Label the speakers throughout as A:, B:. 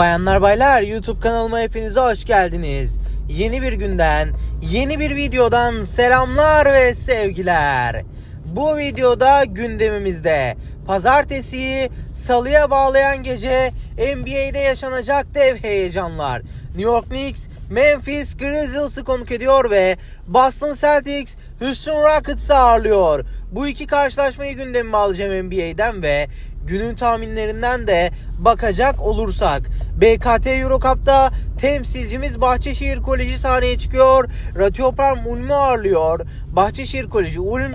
A: Bayanlar baylar YouTube kanalıma hepinize hoş geldiniz. Yeni bir günden, yeni bir videodan selamlar ve sevgiler. Bu videoda gündemimizde pazartesiyi salıya bağlayan gece NBA'de yaşanacak dev heyecanlar. New York Knicks Memphis Grizzlies'ı konuk ediyor ve Boston Celtics Houston Rockets'ı ağırlıyor. Bu iki karşılaşmayı gündemime alacağım NBA'den ve günün tahminlerinden de bakacak olursak BKT Eurocup'ta temsilcimiz Bahçeşehir Koleji sahneye çıkıyor. Ratioparm Ulm'u ağırlıyor. Bahçeşehir Koleji Ulm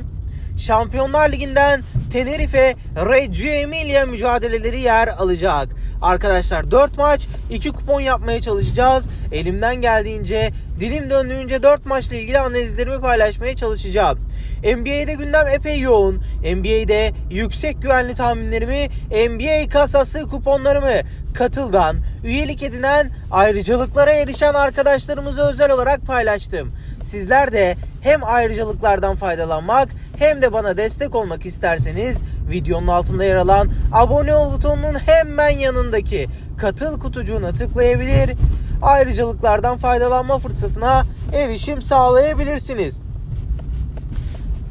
A: Şampiyonlar Ligi'nden Tenerife Reggio Emilia mücadeleleri yer alacak. Arkadaşlar 4 maç 2 kupon yapmaya çalışacağız. Elimden geldiğince dilim döndüğünce 4 maçla ilgili analizlerimi paylaşmaya çalışacağım. NBA'de gündem epey yoğun. NBA'de yüksek güvenli tahminlerimi, NBA kasası kuponlarımı katıldan üyelik edinen ayrıcalıklara erişen arkadaşlarımıza özel olarak paylaştım. Sizler de hem ayrıcalıklardan faydalanmak hem de bana destek olmak isterseniz videonun altında yer alan abone ol butonunun hemen yanındaki katıl kutucuğuna tıklayabilir. Ayrıcalıklardan faydalanma fırsatına erişim sağlayabilirsiniz.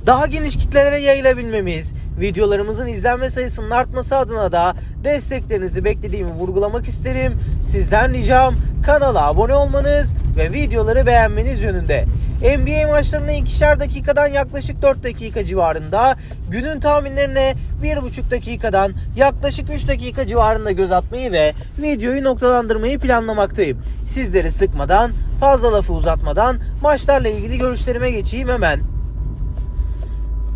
A: Daha geniş kitlelere yayılabilmemiz, videolarımızın izlenme sayısının artması adına da desteklerinizi beklediğimi vurgulamak isterim. Sizden ricam kanala abone olmanız ve videoları beğenmeniz yönünde. NBA maçlarına ikişer dakikadan yaklaşık 4 dakika civarında, günün tahminlerine 1,5 dakikadan yaklaşık 3 dakika civarında göz atmayı ve videoyu noktalandırmayı planlamaktayım. Sizleri sıkmadan, fazla lafı uzatmadan maçlarla ilgili görüşlerime geçeyim hemen.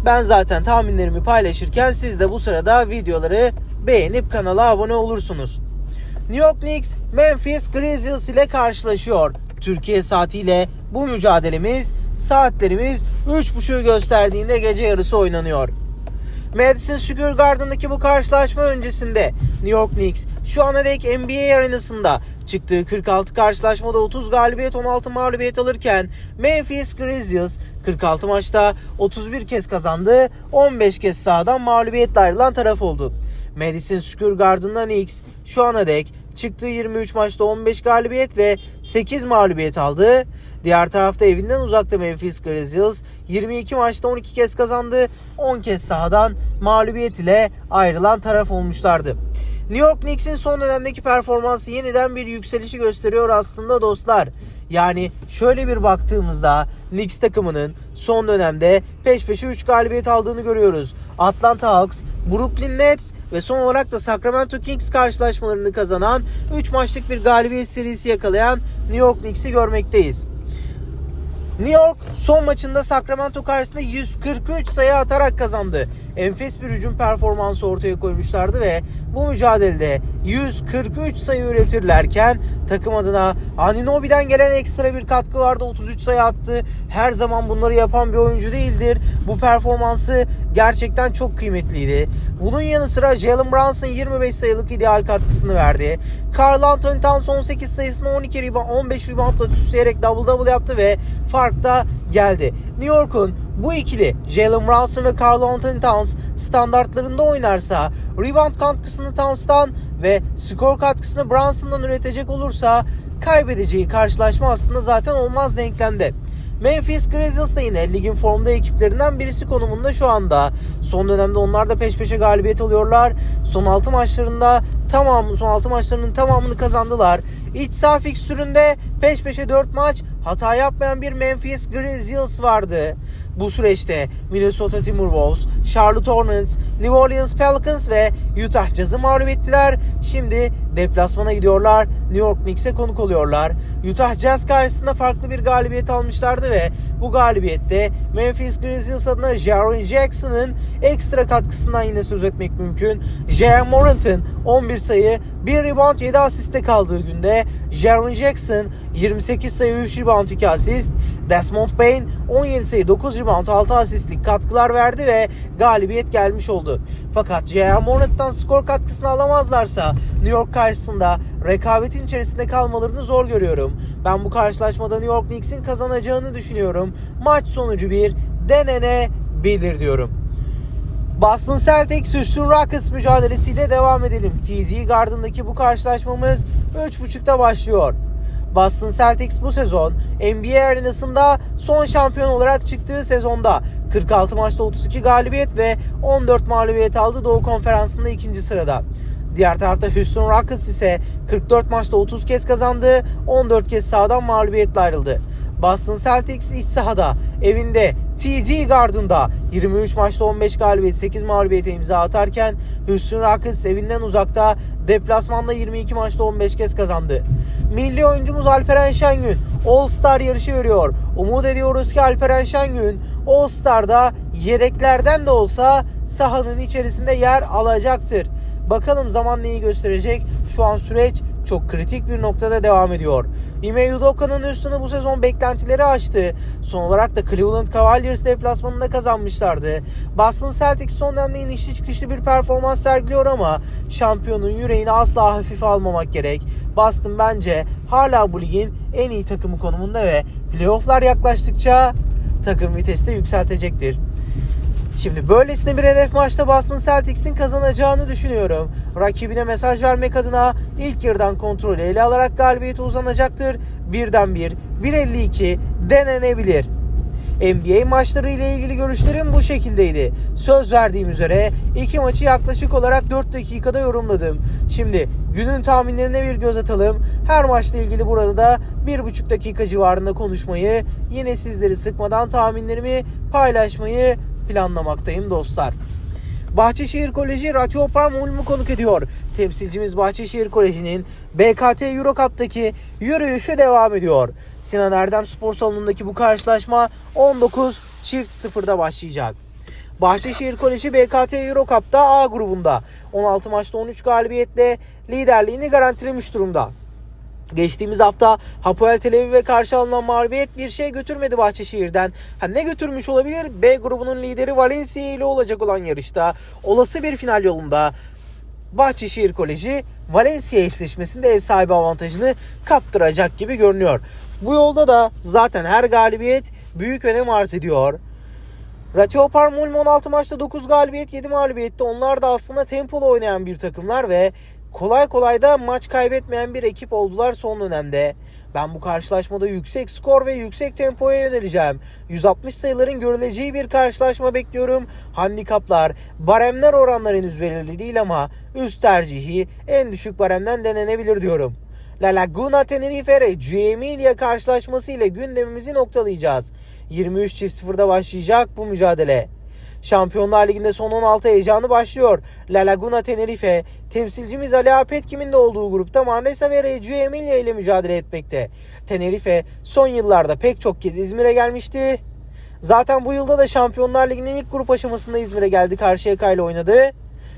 A: Ben zaten tahminlerimi paylaşırken siz de bu sırada videoları beğenip kanala abone olursunuz. New York Knicks Memphis Grizzlies ile karşılaşıyor. Türkiye saatiyle bu mücadelemiz saatlerimiz 3.30'u gösterdiğinde gece yarısı oynanıyor. Madison Square Garden'daki bu karşılaşma öncesinde New York Knicks şu ana dek NBA arenasında çıktığı 46 karşılaşmada 30 galibiyet 16 mağlubiyet alırken Memphis Grizzlies 46 maçta 31 kez kazandı 15 kez sahadan mağlubiyetle ayrılan taraf oldu. Madison Square Garden'da Knicks şu ana dek çıktığı 23 maçta 15 galibiyet ve 8 mağlubiyet aldı. Diğer tarafta evinden uzakta Memphis Grizzlies 22 maçta 12 kez kazandı. 10 kez sahadan mağlubiyet ile ayrılan taraf olmuşlardı. New York Knicks'in son dönemdeki performansı yeniden bir yükselişi gösteriyor aslında dostlar. Yani şöyle bir baktığımızda Knicks takımının son dönemde peş peşe 3 galibiyet aldığını görüyoruz. Atlanta Hawks, Brooklyn Nets ve son olarak da Sacramento Kings karşılaşmalarını kazanan 3 maçlık bir galibiyet serisi yakalayan New York Knicks'i görmekteyiz. New York son maçında Sacramento karşısında 143 sayı atarak kazandı. Enfes bir hücum performansı ortaya koymuşlardı ve bu mücadelede 143 sayı üretirlerken takım adına Aninobi'den gelen ekstra bir katkı vardı. 33 sayı attı. Her zaman bunları yapan bir oyuncu değildir. Bu performansı gerçekten çok kıymetliydi. Bunun yanı sıra Jalen Brunson 25 sayılık ideal katkısını verdi. Carl Anthony Towns 18 sayısını 12 rebound, 15 reboundla süsleyerek double double yaptı ve fark da geldi. New York'un bu ikili Jalen Brunson ve Carl Anthony Towns standartlarında oynarsa rebound katkısını Towns'tan ve skor katkısını Brunson'dan üretecek olursa kaybedeceği karşılaşma aslında zaten olmaz denklemde. Memphis Grizzlies da yine ligin formda ekiplerinden birisi konumunda şu anda. Son dönemde onlar da peş peşe galibiyet alıyorlar. Son 6 maçlarında tamam son 6 maçlarının tamamını kazandılar. İç saha fikstüründe peş peşe 4 maç hata yapmayan bir Memphis Grizzlies vardı. Bu süreçte Minnesota Timberwolves, Charlotte Hornets, New Orleans Pelicans ve Utah Jazz'ı mağlup ettiler. Şimdi deplasmana gidiyorlar. New York Knicks'e konuk oluyorlar. Utah Jazz karşısında farklı bir galibiyet almışlardı ve bu galibiyette Memphis Grizzlies adına Jaron Jackson'ın ekstra katkısından yine söz etmek mümkün. J.R. Morant'ın 11 sayı, 1 rebound 7 asiste kaldığı günde Jaron Jackson 28 sayı 3 rebound 2 asist. Desmond Bain 17 sayı 9 rebound 6 asistlik katkılar verdi ve galibiyet gelmiş oldu. Fakat J.R. Morant'tan skor katkısını alamazlarsa New York karşısında rekabetin içerisinde kalmalarını zor görüyorum. Ben bu karşılaşmada New York Knicks'in kazanacağını düşünüyorum. Maç sonucu bir denenebilir diyorum. Boston Celtics Houston Rockets mücadelesiyle devam edelim. TD Garden'daki bu karşılaşmamız 3.30'da başlıyor. Boston Celtics bu sezon NBA arenasında son şampiyon olarak çıktığı sezonda 46 maçta 32 galibiyet ve 14 mağlubiyet aldı Doğu Konferansı'nda ikinci sırada. Diğer tarafta Houston Rockets ise 44 maçta 30 kez kazandı, 14 kez sahadan mağlubiyetle ayrıldı. Boston Celtics iç sahada evinde TD Garden'da 23 maçta 15 galibiyet 8 mağlubiyete imza atarken Houston Rockets evinden uzakta deplasmanda 22 maçta 15 kez kazandı. Milli oyuncumuz Alperen Şengün All Star yarışı veriyor. Umut ediyoruz ki Alperen Şengün All Star'da yedeklerden de olsa sahanın içerisinde yer alacaktır. Bakalım zaman neyi gösterecek? Şu an süreç çok kritik bir noktada devam ediyor. Ime Udoka'nın üstünü bu sezon beklentileri aştı. Son olarak da Cleveland Cavaliers deplasmanında kazanmışlardı. Boston Celtics son dönemde inişli çıkışlı bir performans sergiliyor ama şampiyonun yüreğini asla hafife almamak gerek. Boston bence hala bu ligin en iyi takımı konumunda ve playofflar yaklaştıkça takım vitesi de yükseltecektir. Şimdi böylesine bir hedef maçta Boston Celtics'in kazanacağını düşünüyorum. Rakibine mesaj vermek adına ilk yarıdan kontrolü ele alarak galibiyete uzanacaktır. Birden bir, 1.52 denenebilir. NBA maçları ile ilgili görüşlerim bu şekildeydi. Söz verdiğim üzere iki maçı yaklaşık olarak 4 dakikada yorumladım. Şimdi günün tahminlerine bir göz atalım. Her maçla ilgili burada da 1,5 dakika civarında konuşmayı, yine sizleri sıkmadan tahminlerimi paylaşmayı planlamaktayım dostlar. Bahçeşehir Koleji Ratioparm Ulm'u konuk ediyor. Temsilcimiz Bahçeşehir Koleji'nin BKT Euro Cup'taki yürüyüşü devam ediyor. Sinan Erdem Spor Salonu'ndaki bu karşılaşma 19 çift 0'da başlayacak. Bahçeşehir Koleji BKT Euro Cup'ta A grubunda 16 maçta 13 galibiyetle liderliğini garantilemiş durumda. Geçtiğimiz hafta Hapoel Tel Aviv'e karşı alınan mağlubiyet bir şey götürmedi Bahçeşehir'den. Ha, ne götürmüş olabilir? B grubunun lideri Valencia ile olacak olan yarışta olası bir final yolunda Bahçeşehir Koleji Valencia eşleşmesinde ev sahibi avantajını kaptıracak gibi görünüyor. Bu yolda da zaten her galibiyet büyük önem arz ediyor. Ratio Mulm 16 maçta 9 galibiyet 7 mağlubiyette. Onlar da aslında tempolu oynayan bir takımlar ve kolay kolay da maç kaybetmeyen bir ekip oldular son dönemde. Ben bu karşılaşmada yüksek skor ve yüksek tempoya yöneleceğim. 160 sayıların görüleceği bir karşılaşma bekliyorum. Handikaplar, baremler oranlar henüz belirli değil ama üst tercihi en düşük baremden denenebilir diyorum. La Laguna Tenerife Reggio Emilia karşılaşması ile gündemimizi noktalayacağız. 23 çift 0'da başlayacak bu mücadele. Şampiyonlar Ligi'nde son 16 heyecanı başlıyor. La Laguna Tenerife temsilcimiz Ali Apetkim'in de olduğu grupta Manresa ve Reggio Emilia ile mücadele etmekte. Tenerife son yıllarda pek çok kez İzmir'e gelmişti. Zaten bu yılda da Şampiyonlar Ligi'nin ilk grup aşamasında İzmir'e geldi. Karşıyaka ile oynadı.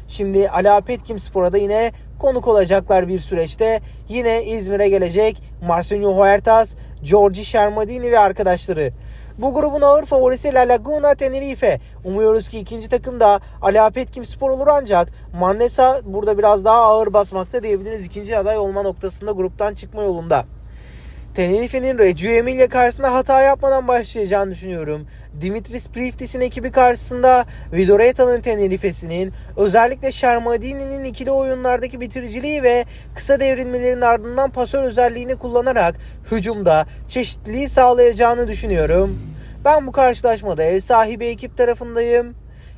A: Şimdi Ali Apetkim Spor'a da yine konuk olacaklar bir süreçte. Yine İzmir'e gelecek Marcelino Huertas, Giorgi Shermadini ve arkadaşları. Bu grubun ağır favorisi La Laguna Tenerife. Umuyoruz ki ikinci takım da Ali Apetkim Spor olur ancak Manresa burada biraz daha ağır basmakta diyebiliriz. ikinci aday olma noktasında gruptan çıkma yolunda. Tenerife'nin Reggio Emilia karşısında hata yapmadan başlayacağını düşünüyorum. Dimitris Priftis'in ekibi karşısında Vidoreta'nın Tenerife'sinin özellikle Shermadini'nin ikili oyunlardaki bitiriciliği ve kısa devrilmelerin ardından pasör özelliğini kullanarak hücumda çeşitliliği sağlayacağını düşünüyorum. Ben bu karşılaşmada ev sahibi ekip tarafındayım.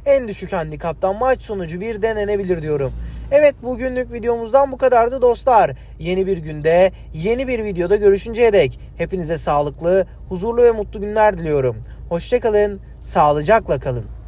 A: En düşük handikaptan maç sonucu bir denenebilir diyorum. Evet bugünlük videomuzdan bu kadardı dostlar. Yeni bir günde, yeni bir videoda görüşünceye dek hepinize sağlıklı, huzurlu ve mutlu günler diliyorum. Hoşçakalın, sağlıcakla kalın.